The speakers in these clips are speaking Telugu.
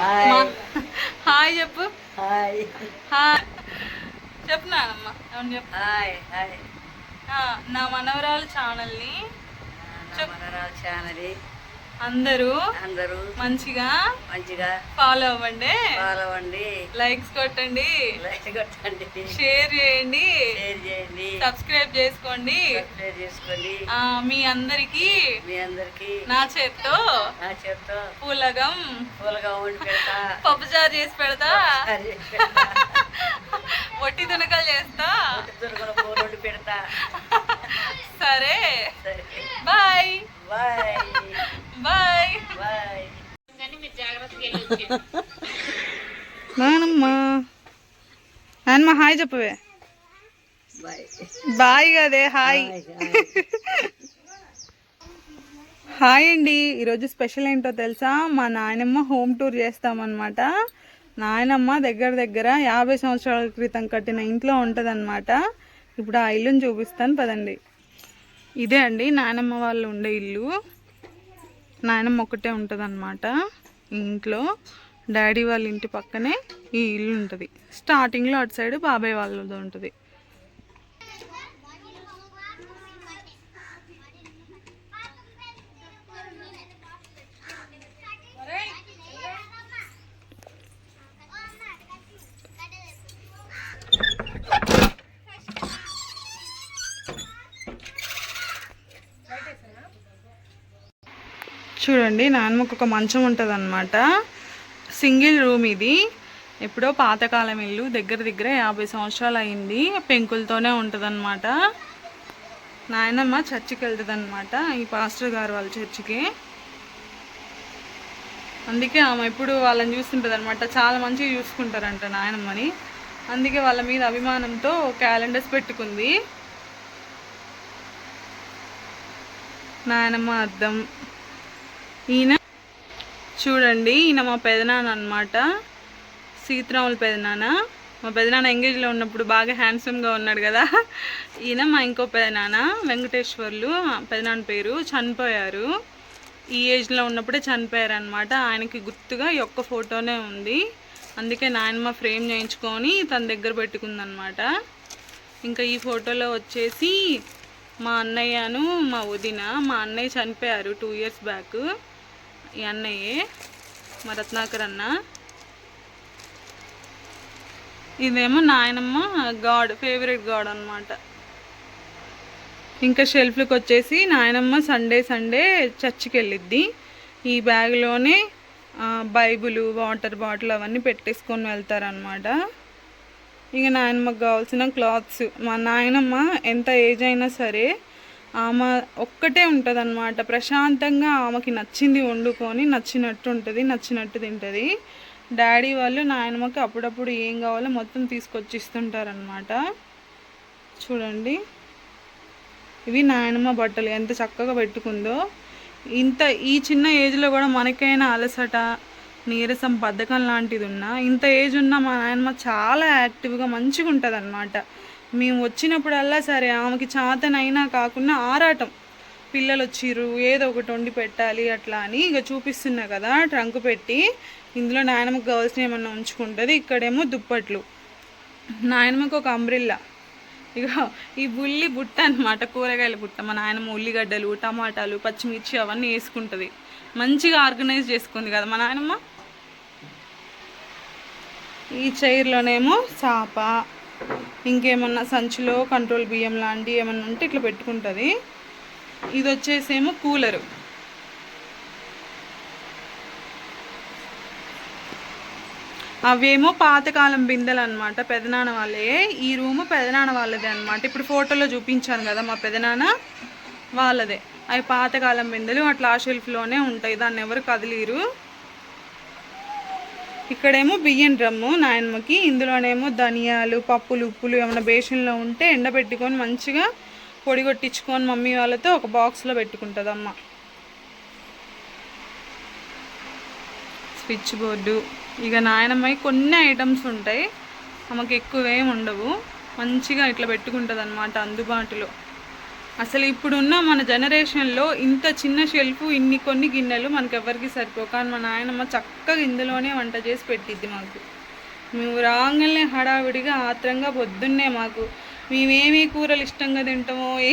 హాయ్ హాయ్ చెప్పు. Hi hi. చెప్పు నానమ్మ అవును చెప్పు? హాయ్ హాయ్ ఆ, నా మనవరాలు ఛానల్ని నా మనరాలు ఛానల్. అందరూ అందరూ మంచిగా మంచిగా ఫాలో అవ్వండి. ఫాలో అవ్వండి. లైక్స్ కొట్టండి. లైక్ కొట్టండి. షేర్ చేయండి. షేర్ చేయండి. సబ్స్క్రైబ్ చేసుకోండి. సబ్స్క్రైబ్ చేసుకోండి. ఆ, మీ అందరికీ మీ అందరికి నా చేత్తో నా చేత్తో పూలగం పూలగా వండి పెడతా. పప్పుచారు చేసి పెడతా. వట్టి తునకలు చేస్తా. తురుముల పూలు వండి పెడతా. సరే. సరే. బాయ్. బాయ్. బాయ్ నానమ్మా. నానమ్మ హాయ్ చెప్పవే. బాయ్ బాయ్ కదే హాయ్. హాయ్ అండి. ఈరోజు స్పెషల్ ఏంటో తెలుసా? మా నాయనమ్మ హోమ్ టూర్ చేస్తామన్నమాట. నాయనమ్మ దగ్గర దగ్గర యాభై సంవత్సరాల క్రితం కట్టిన ఇంట్లో ఉంటుందన్నమాట. ఇప్పుడు ఆ ఇల్లుని చూపిస్తాను పదండి. ఇదే అండి నాయనమ్మ వాళ్ళు ఉండే ఇల్లు. నాయనమ్మ ఒకటే ఉంటుంది అనమాట ఇంట్లో డాడీ వాళ్ళ ఇంటి పక్కనే ఈ ఇల్లు ఉంటుంది. స్టార్టింగ్లో అటు సైడ్ బాబాయ్ వాళ్ళది ఉంటుంది. చూడండి నాన్నమ్మకు ఒక మంచం ఉంటుంది అనమాట సింగిల్ రూమ్ ఇది. ఎప్పుడో పాతకాలం ఇల్లు దగ్గర దగ్గర యాభై సంవత్సరాలు అయింది. పెంకులతోనే ఉంటుంది అనమాట నాయనమ్మ చర్చికి వెళ్తుంది అనమాట ఈ పాస్టర్ గారు వాళ్ళ చర్చికి. అందుకే ఆమె ఇప్పుడు వాళ్ళని చూస్తుంటుంది అనమాట చాలా మంచిగా చూసుకుంటారంట నాయనమ్మని. అందుకే వాళ్ళ మీద అభిమానంతో క్యాలెండర్స్ పెట్టుకుంది. నాయనమ్మ అద్దం. ఈయన చూడండి ఈయన మా పెదనాన్న అనమాట సీతరాముల పెదనాన్న. మా పెదనాన్న ఎంగేజ్లో ఉన్నప్పుడు బాగా హ్యాండ్సమ్గా ఉన్నాడు కదా. ఈయన మా ఇంకో పెదనాన్న వెంకటేశ్వర్లు పెదనాన్న పేరు చనిపోయారు. ఈ ఏజ్లో ఉన్నప్పుడే చనిపోయారు అనమాట ఆయనకి గుర్తుగా ఈ ఒక్క ఫోటోనే ఉంది. అందుకే నాయనమ్మ ఫ్రేమ్ చేయించుకొని తన దగ్గర పెట్టుకుందనమాట. ఇంకా ఈ ఫోటోలో వచ్చేసి మా అన్నయ్యను మా వదిన మా అన్నయ్య చనిపోయారు టూ ఇయర్స్ బ్యాక్. ఈ అన్నయ్యే మా రత్నాకర్ అన్న. ఇదేమో నాయనమ్మ గాడ్ ఫేవరెట్ గాడ్ అనమాట ఇంకా షెల్ఫ్లకు వచ్చేసి నాయనమ్మ సండే సండే చర్చికి వెళ్ళిద్ది ఈ బ్యాగ్లోనే బైబులు వాటర్ బాటిల్ అవన్నీ పెట్టేసుకొని వెళ్తారనమాట ఇక నాయనమ్మకు కావాల్సిన క్లాత్స్. మా నాయనమ్మ ఎంత ఏజ్ అయినా సరే ఆమె ఒక్కటే ఉంటుంది అనమాట ప్రశాంతంగా ఆమెకి నచ్చింది వండుకొని నచ్చినట్టు ఉంటుంది నచ్చినట్టు తింటుంది. డాడీ వాళ్ళు నాయనమ్మకి అప్పుడప్పుడు ఏం కావాలో మొత్తం తీసుకొచ్చి ఇస్తుంటారనమాట చూడండి. ఇవి నాయనమ్మ బట్టలు. ఎంత చక్కగా పెట్టుకుందో. ఇంత ఈ చిన్న ఏజ్లో కూడా మనకైనా అలసట నీరసం బద్ధకం లాంటిది ఉన్నా ఇంత ఏజ్ ఉన్నా మా నాయనమ్మ చాలా యాక్టివ్గా మంచిగా ఉంటుంది అనమాట మేము వచ్చినప్పుడల్లా సరే ఆమెకి చాతనైనా కాకుండా ఆరాటం. పిల్లలు వచ్చిర్రు ఏదో ఒకటి వండి పెట్టాలి అట్లా అని ఇక చూపిస్తున్నా కదా ట్రంక్ పెట్టి. ఇందులో నాయనమ్మకి కావాల్సిన ఏమన్నా ఉంచుకుంటుంది ఇక్కడేమో దుప్పట్లు. నాయనమ్మకి ఒక అంబ్రిల్లా. ఇక ఈ బుల్లి బుట్ట అనమాట కూరగాయల బుట్ట మా నాయనమ్మ ఉల్లిగడ్డలు టమాటాలు పచ్చిమిర్చి అవన్నీ వేసుకుంటుంది. మంచిగా ఆర్గనైజ్ చేసుకుంది కదా మా నాయనమ్మ. ఈ చైర్లోనేమో చాప ఇంకేమన్నా సంచిలో కంట్రోల్ బియ్యం లాంటివి ఏమన్నా ఉంటే ఇట్లా పెట్టుకుంటుంది. ఇది వచ్చేసేమో కూలరు. అవేమో పాతకాలం బిందెలు అనమాట పెదనాన్న వాళ్ళే. ఈ రూము పెదనాన్న వాళ్ళదే అనమాట ఇప్పుడు ఫోటోలో చూపించాను కదా మా పెదనాన్న వాళ్ళదే. అవి పాతకాలం బిందెలు అట్లా ఆ షెల్ఫ్లోనే ఉంటాయి. దాన్ని ఎవరు కదిలీరు. ఇక్కడేమో బియ్యం డ్రమ్ము నాయనమ్మకి. ఇందులోనేమో ధనియాలు పప్పులు ఉప్పులు ఏమైనా బేషన్లో ఉంటే ఎండబెట్టుకొని మంచిగా పొడి కొట్టించుకొని మమ్మీ వాళ్ళతో ఒక బాక్స్లో పెట్టుకుంటుంది అమ్మ స్విచ్ బోర్డు. ఇక నాయనమ్మకి కొన్ని ఐటమ్స్ ఉంటాయి. అమ్మకి ఎక్కువ ఏమి ఉండవు. మంచిగా ఇట్లా పెట్టుకుంటుంది అనమాట అందుబాటులో. అసలు ఇప్పుడున్న మన జనరేషన్లో ఇంత చిన్న షెల్ఫ్ ఇన్ని కొన్ని గిన్నెలు మనకు ఎవరికి సరిపో కానీ మా నాయనమ్మ చక్కగా ఇందులోనే వంట చేసి పెట్టిద్ది మాకు. మేము రాగానే హడావిడిగా ఆత్రంగా పొద్దున్నే మాకు. మేమేమి కూరలు ఇష్టంగా తింటామో ఏ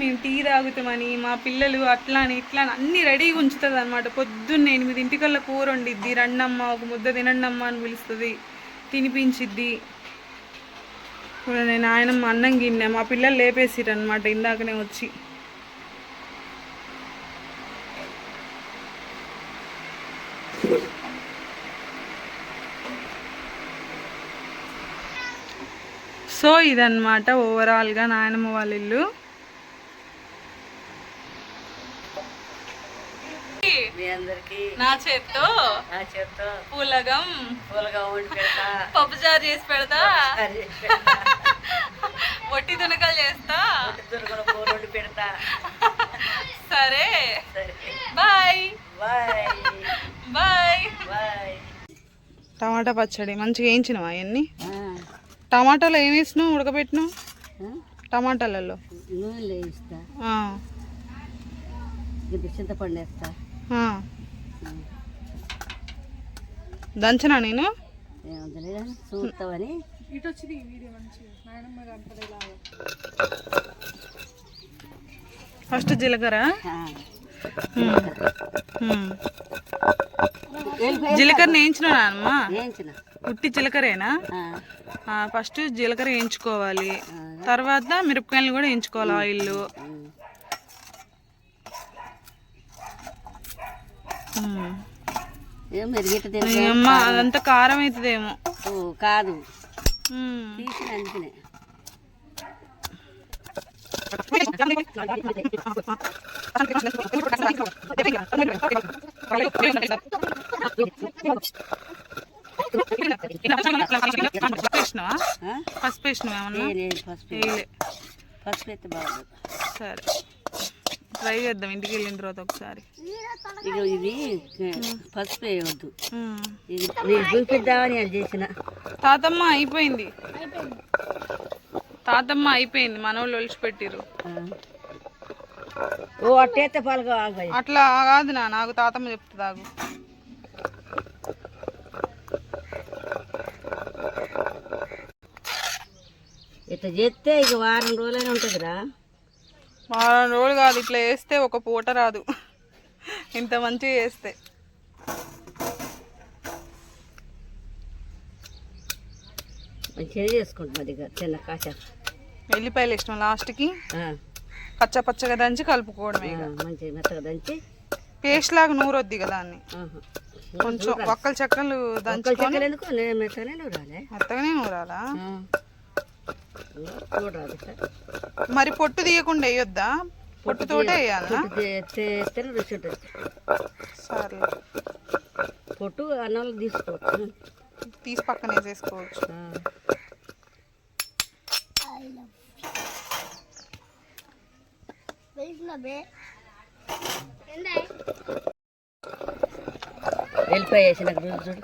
మేము టీ తాగుతామని మా పిల్లలు అట్లా అని ఇట్లా అని అన్నీ రెడీగా ఉంచుతుంది అనమాట పొద్దున్నే ఎనిమిదింటికల్లా కూర వండిద్ది. రండమ్మ ఒక ముద్ద తినండమ్మ అని పిలుస్తుంది. తినిపించిద్ది. ఇప్పుడు నేను ఆయన అన్నం గిన్నె మా పిల్లలు లేపేసిరు అనమాట ఇందాకనే వచ్చి. సో ఇదన్నమాట ఓవరాల్గా నాయనమ్మ వాళ్ళ ఇల్లు. నా చేత్తో నా చేత్తో పూలగం పప్పుచారు పెడతా. అది చేసి పెడతా. వట్టి తునకలు చేస్తా. పెడతా. సరే. Bye. Bye. Bye. Bye. Tomato పచ్చడి మంచిగా వేయించినవా అవన్నీ టమాటాలు ఏం వేసినావు ఉడకబెట్టినావు? టమాటాలలో. వేస్తా. ఇది చింతపండు దంచనా నేను ఏముంది చూస్తామని ఫస్ట్ జీలకర్ర. జీలకర్ర. వేయించినా అమ్మా ఉట్టి జీలకర్రేనా? ఆ, ఫస్ట్ జీలకర్ర వేయించుకోవాలి. తర్వాత మిరపకాయలు కూడా వేయించుకోవాలి ఆయిల్ అదంతా కారం అవుతుందేమో కాదు. తీసిన అందుకనే పసుపు వేసినావా పసుపు వేయలే పసుపు అయితే బాగుంది సరే. ట్రై చేద్దాం ఇంటికి వెళ్ళిన తర్వాత ఒకసారి. ఇక ఇది పసుపు వేయవద్దు. నేను చూపిద్దామని అది చేసిన. తాతమ్మ అయిపోయింది. తాతమ్మ అయిపోయింది మనోళ్ళు ఒలిచి పెట్టిరు ఓ అట్టేస్తే పాలుగా ఆగాయి అట్లా కాదు నా నాకు తాతమ్మ చెప్తుంది ఆగు ఇట్లా చేస్తే ఇక వారం రోజులైనా ఉంటుందిరా. వారం రోజులు కాదు ఇట్లా వేస్తే ఒక పూట రాదు. ఇంత మంచిగా వేస్తే మంచిగా చేసుకుంటాం అది ఇక చిన్న కాచ. ఎల్లిపాయలు ఇష్టం లాస్ట్కి. పచ్చ పచ్చగా దంచి కలుపుకోవడమే మంచిగా మెత్తగా దంచి. పేస్ట్ లాగా నూరొద్ది కదా దాన్ని ఆహా. కొంచెం ఒక్కలు చెక్కలు దంచుకొని మెత్తగానే నూరాలే మెత్తగానే నూరాలా చూడరాదు సార్ మరి పొట్టు తీయకుండా వేయొద్దా? పొట్టుతోటే వేయాలా? తెర రుచి ఉంటుంది సరే. పొట్టు అన్నంలో తీసుకోవచ్చు. తీసి పక్కన వేసేసుకోవచ్చు ఆ. వెళ్ళిపోయి వేసిన రోజు చూడు.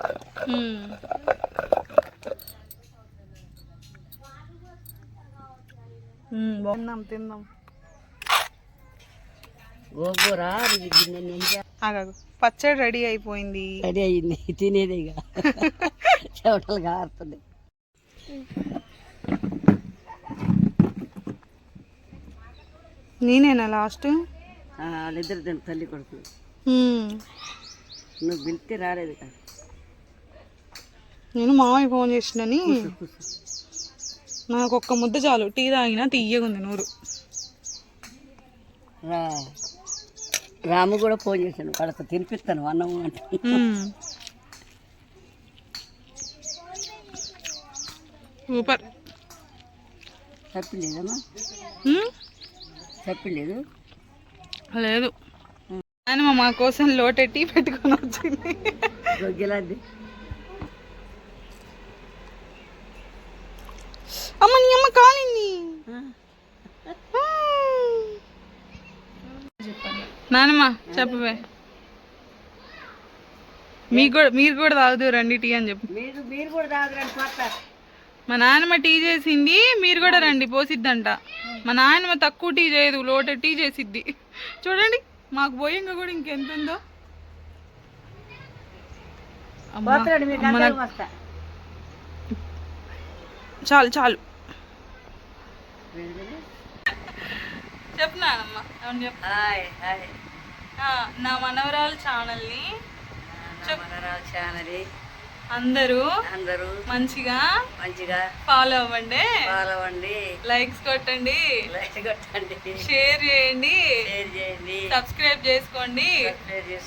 బాగుందాం తిందాం గోగూర? పచ్చడి రెడీ అయిపోయింది. రెడీ అయ్యింది తినేది ఇక. చెవటలు కారుతుంది నేనేనా లాస్ట్ వాళ్ళిద్దరు తిన తల్లి కొడుకు నువ్వు పిలిస్తే రాలేదు కదా. నేను మామయ్య ఫోన్ చేసినని. నాకు ఒక్క ముద్ద చాలు. టీ తాగినా తీయగుంది నూరు. రా. రాము కూడా ఫోన్ చేశాను. కడక తినిపిస్తాను అన్నం అంటే. సూపర్. తప్పిలేదమ్మా మ్మ్? తప్పిలేదు లేదు. ఆయన మా కోసం లోటెట్టి పెట్టుకొని వచ్చింది. అమ్మ నీ అమ్మ కాలింది నానమ్మ చెప్పవే మీకు కూడా మీరు కూడా తాగుదు రండి టీ అని చెప్పు. మీరు మీరు కూడా తాగురండి పోతారు మా నాన్నమ్మ టీ చేసింది మీరు కూడా రండి పోసిద్దంట. మా నాన్నమ్మ తక్కువ టీ చేయదు లోట టీ చేసిద్ది. చూడండి మాకు పోయంగా కూడా ఇంకెంత ఉందో. చాలు చాలు. చెప్పు నాన్నమ్మ అవును చెప్పు? Hi hi. నా మనవరాలు ఛానల్ని నా మనరాలు ఛానల్ అందరూ అందరూ మంచిగా మంచిగా ఫాలో అవ్వండి. ఫాలో అవ్వండి. లైక్స్ కొట్టండి. లైక్ కొట్టండి. షేర్ చేయండి. షేర్ చేయండి. సబ్స్క్రైబ్ చేసుకోండి. సబ్స్క్రైబ్ చేసుకోండి.